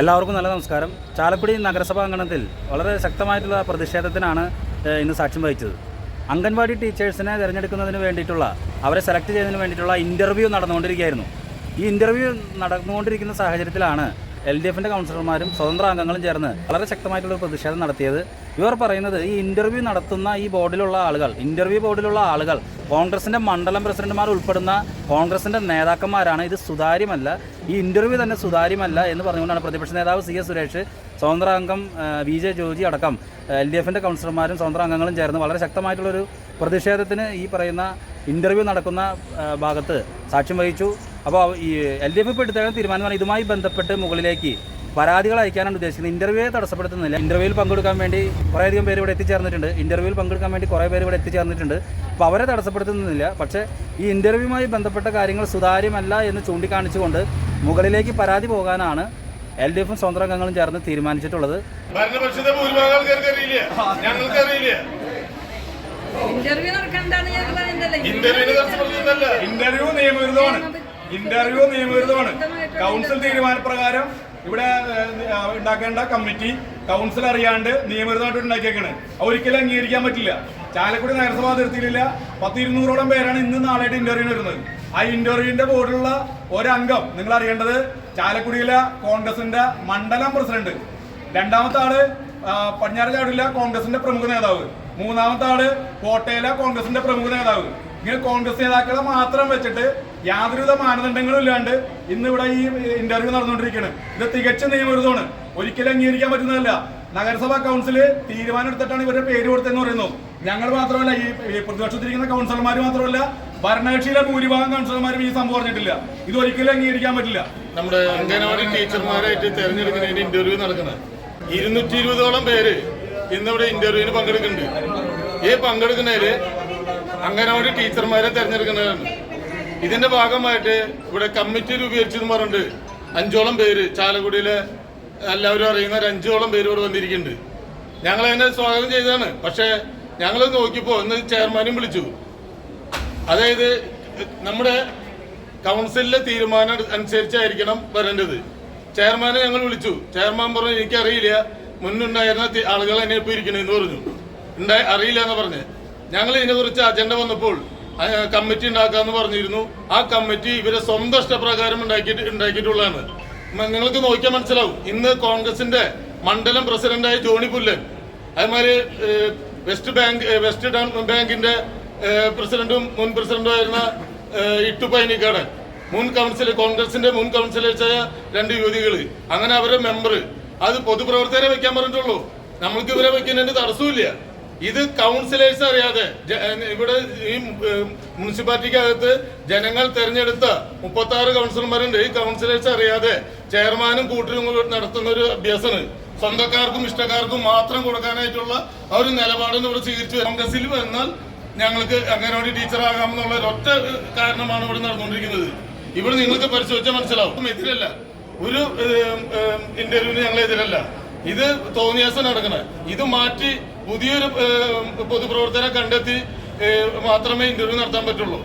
എല്ലാവർക്കും നല്ല നമസ്കാരം. ചാലക്കുടി നഗരസഭാ അങ്കണത്തിൽ വളരെ ശക്തമായിട്ടുള്ള പ്രതിഷേധത്തിനാണ് ഇന്ന് സാക്ഷ്യം വഹിച്ചത്. അംഗൻവാടി ടീച്ചേഴ്സിനെ തിരഞ്ഞെടുക്കുന്നതിന് വേണ്ടിയിട്ടുള്ള അവരെ സെലക്ട് ചെയ്യുന്നതിന് വേണ്ടിയിട്ടുള്ള ഇന്റർവ്യൂ നടന്നുകൊണ്ടിരിക്കുകയായിരുന്നു. ഈ ഇന്റർവ്യൂ നടന്നുകൊണ്ടിരിക്കുന്ന സാഹചര്യത്തിലാണ് എൽ ഡി എഫിന്റെ കൗൺസിലർമാരും സ്വതന്ത്ര അംഗങ്ങളും ചേർന്ന് വളരെ ശക്തമായിട്ടുള്ള പ്രതിഷേധം നടത്തിയത്. ഇവർ പറയുന്നത് ഈ ഇന്റർവ്യൂ നടത്തുന്ന ഈ ബോർഡിലുള്ള ആളുകൾ ഇന്റർവ്യൂ ബോർഡിലുള്ള ആളുകൾ കോൺഗ്രസിന്റെ മണ്ഡലം പ്രസിഡന്റുമാർ ഉൾപ്പെടുന്ന കോൺഗ്രസിന്റെ നേതാക്കന്മാരാണ്. ഇത് സുതാര്യമല്ല. ഈ ഇന്റർവ്യൂ തന്നെ സുതാര്യമല്ല എന്ന് പറഞ്ഞുകൊണ്ടാണ് പ്രതിപക്ഷ നേതാവ് സി എസ് സുരേഷ് സ്വതന്ത്ര അംഗം വി ജെ ജോജി അടക്കം എൽ ഡി എഫിന്റെ കൗൺസിലർമാരും സ്വതന്ത്ര അംഗങ്ങളും ചേർന്ന് വളരെ ശക്തമായിട്ടുള്ളൊരു പ്രതിഷേധത്തിന് ഈ പറയുന്ന ഇന്റർവ്യൂ നടക്കുന്ന ഭാഗത്ത് സാക്ഷ്യം വഹിച്ചു. അപ്പോൾ ഈ എൽ ഡി എഫ് ഇപ്പോൾ എടുത്തേക്കുന്ന തീരുമാനമാണ് ഇതുമായി ബന്ധപ്പെട്ട് മുകളിലേക്ക് പരാതികൾ അയക്കാനാണ് ഉദ്ദേശിക്കുന്നത്. ഇന്റർവ്യൂ തടസ്സപ്പെടുത്തുന്നില്ല ഇന്റർവ്യൂവിൽ പങ്കെടുക്കാൻ വേണ്ടി കുറേയധികം പേര് ഇവിടെ എത്തിച്ചേർന്നിട്ടുണ്ട്. ഇന്റർവ്യൂവിൽ പങ്കെടുക്കാൻ വേണ്ടി കുറേ പേര് ഇവിടെ എത്തിച്ചേർന്നിട്ടുണ്ട്. അപ്പോൾ അവരെ തടസ്സപ്പെടുത്തുന്നില്ല പക്ഷേ ഈ ഇന്റർവ്യൂവുമായി ബന്ധപ്പെട്ട കാര്യങ്ങൾ സുതാര്യമല്ല എന്ന് ചൂണ്ടിക്കാണിച്ചുകൊണ്ട് മുകളിലേക്ക് പരാതി പോകാനാണ് എൽ ഡി എഫും സ്വന്തം അംഗങ്ങളും ചേർന്ന് തീരുമാനിച്ചിട്ടുള്ളത്. ഇന്റർവ്യൂ നിയമവിരുദ്ധമാണ്. ഇന്റർവ്യൂ നിയമവിരുദ്ധമാണ്. കൗൺസിൽ തീരുമാനപ്രകാരം ഇവിടെ ഉണ്ടാക്കേണ്ട കമ്മിറ്റി കൗൺസിൽ അറിയാണ്ട് നിയമവിരുദ്ധമായിട്ട് ഉണ്ടാക്കിയേക്കാണ്. ഒരിക്കലും അംഗീകരിക്കാൻ പറ്റില്ല. ചാലക്കുടി നഗരസഭാ അതിർത്തിയിലില്ല പത്ത് ഇരുന്നൂറോളം പേരാണ് ഇന്ന് നാളായിട്ട് ഇന്റർവ്യൂ വരുന്നത്. ആ ഇന്റർവ്യൂവിന്റെ ബോർഡിലുള്ള ഒരംഗം നിങ്ങൾ അറിയേണ്ടത് ചാലക്കുടിയിലെ കോൺഗ്രസിന്റെ മണ്ഡലം പ്രസിഡന്റ് രണ്ടാമത്തെ ആൾ പടിഞ്ഞാറ് ചാടില്ല കോൺഗ്രസിന്റെ പ്രമുഖ നേതാവ് മൂന്നാമത്തെ ആൾ കോട്ടയിലെ കോൺഗ്രസിന്റെ പ്രമുഖ നേതാവ് ഇങ്ങനെ കോൺഗ്രസ് നേതാക്കളെ മാത്രം വെച്ചിട്ട് യാതൊരുവിധ മാനദണ്ഡങ്ങളും ഇല്ലാണ്ട് ഇന്ന് ഇവിടെ ഈ ഇന്റർവ്യൂ നടന്നുകൊണ്ടിരിക്കുകയാണ്. ഇത് തികച്ചും നിയമവിരുദ്ധമാണ്. ഒരിക്കലും അംഗീകരിക്കാൻ പറ്റുന്നതല്ല. നഗരസഭാ കൗൺസിൽ തീരുമാനം എടുത്തിട്ടാണ് ഇവരുടെ പേര് കൊടുത്തതെന്ന് പറയുന്നു. ഞങ്ങൾ മാത്രമല്ല ഈ പ്രതിപക്ഷത്തിരിക്കുന്ന കൗൺസിലർമാർ മാത്രമല്ല ഭരണകക്ഷിയിലെ ഭൂരിഭാഗം കൗൺസിലർമാരും ഈ സംഭവം പറഞ്ഞിട്ടില്ല ഇത് ഒരിക്കലും അംഗീകരിക്കാൻ പറ്റില്ല. നമ്മുടെ അംഗനവാടി ടീച്ചർമാരായിട്ട് തെരഞ്ഞെടുക്കുന്നതിന് ഇന്റർവ്യൂ നടക്കുന്നത്. ഇരുന്നൂറ്റി ഇരുപതോളം പേര് ഇന്നിവിടെ ഇന്റർവ്യൂവിന് പങ്കെടുക്കുന്നുണ്ട്. ഈ പങ്കെടുക്കുന്നതിൽ അംഗനവാടി ടീച്ചർമാരെ തെരഞ്ഞെടുക്കുന്നതാണ്. ഇതിന്റെ ഭാഗമായിട്ട് ഇവിടെ കമ്മിറ്റി രൂപീകരിച്ചെന്ന് പറഞ്ഞിട്ട് അഞ്ചോളം പേര് ചാലക്കുടിയിലെ എല്ലാവരും അറിയുന്ന ഒരു അഞ്ചോളം പേര് ഇവിടെ വന്നിരിക്കുന്നുണ്ട്. ഞങ്ങൾ അതിനെ സ്വാഗതം ചെയ്തതാണ്. പക്ഷേ ഞങ്ങൾ നോക്കിയപ്പോൾ ഒന്ന് ചെയർമാനും വിളിച്ചു. അതായത് നമ്മുടെ കൗൺസിലിലെ തീരുമാനം അനുസരിച്ചായിരിക്കണം വരേണ്ടത്. ചെയർമാനെ ഞങ്ങൾ വിളിച്ചു. ചെയർമാൻ പറഞ്ഞു എനിക്കറിയില്ല. മുന്നുണ്ടായിരുന്ന ആളുകൾ എന്നെ ഇപ്പോൾ ഇരിക്കണെന്ന് പറഞ്ഞു. ഉണ്ടായി അറിയില്ല എന്ന് പറഞ്ഞ്. ഞങ്ങൾ ഇതിനെക്കുറിച്ച് അജണ്ട വന്നപ്പോൾ കമ്മിറ്റി ഉണ്ടാക്കാന്ന് പറഞ്ഞിരുന്നു. ആ കമ്മിറ്റി ഇവരെ സ്വന്തം ഇഷ്ടപ്രകാരം ഉണ്ടാക്കിയിട്ട് ഉണ്ടാക്കിയിട്ടുള്ളതാണ്. നിങ്ങൾക്ക് നോക്കിയാൽ മനസ്സിലാവും. ഇന്ന് കോൺഗ്രസിന്റെ മണ്ഡലം പ്രസിഡന്റായ ജോണി പുല്ലൻ അതുമാതിരി വെസ്റ്റ് ബാങ്ക് വെസ്റ്റ് ബാങ്കിന്റെ പ്രസിഡന്റും മുൻ പ്രസിഡന്റും ആയിരുന്ന ഏഹ്, ഇട്ടു പൈനിക്കാടൻ മുൻ കൗൺസിൽ കോൺഗ്രസിന്റെ മുൻ കൗൺസിലേഴ്സായ രണ്ട് യുവതികൾ അങ്ങനെ അവരുടെ മെമ്പർ അത് പൊതുപ്രവർത്തകരെ വെക്കാൻ പറഞ്ഞിട്ടുള്ളൂ. നമ്മൾക്ക് ഇവരെ വെക്കുന്നതിന് തടസ്സമില്ല ഇത് കൗൺസിലേഴ്സ് അറിയാതെ ഇവിടെ ഈ മുനിസിപ്പാലിറ്റിക്കകത്ത് ജനങ്ങൾ തെരഞ്ഞെടുത്ത മുപ്പത്തി ആറ് കൗൺസിലർമാരുണ്ട് ഈ കൗൺസിലേഴ്സ് അറിയാതെ ചെയർമാനും കൂട്ടരും നടത്തുന്ന ഒരു അഭ്യാസമാണ് സ്വന്തക്കാർക്കും ഇഷ്ടക്കാർക്കും മാത്രം കൊടുക്കാനായിട്ടുള്ള ആ ഒരു നിലപാടിന് ഇവിടെ സ്വീകരിച്ചു കോൺഗ്രസിൽ വന്നാൽ ഞങ്ങൾക്ക് അംഗനവാടി ടീച്ചറാകാമെന്നുള്ള ഒറ്റ കാരണമാണ് ഇവിടെ നടന്നുകൊണ്ടിരിക്കുന്നത്. ഇവിടെ നിങ്ങൾക്ക് പരിശോധിച്ചാൽ മനസ്സിലാവും. എതിരല്ല. ഒരു ഇന്റർവ്യൂവിന് ഞങ്ങൾ എതിരല്ല. ഇത് തോന്നിയാസം നടക്കണേ. ഇത് മാറ്റി പുതിയൊരു പൊതുപ്രവർത്തനം കണ്ടെത്തി മാത്രമേ ഇന്റർവ്യൂ നടത്താൻ പറ്റുള്ളൂ.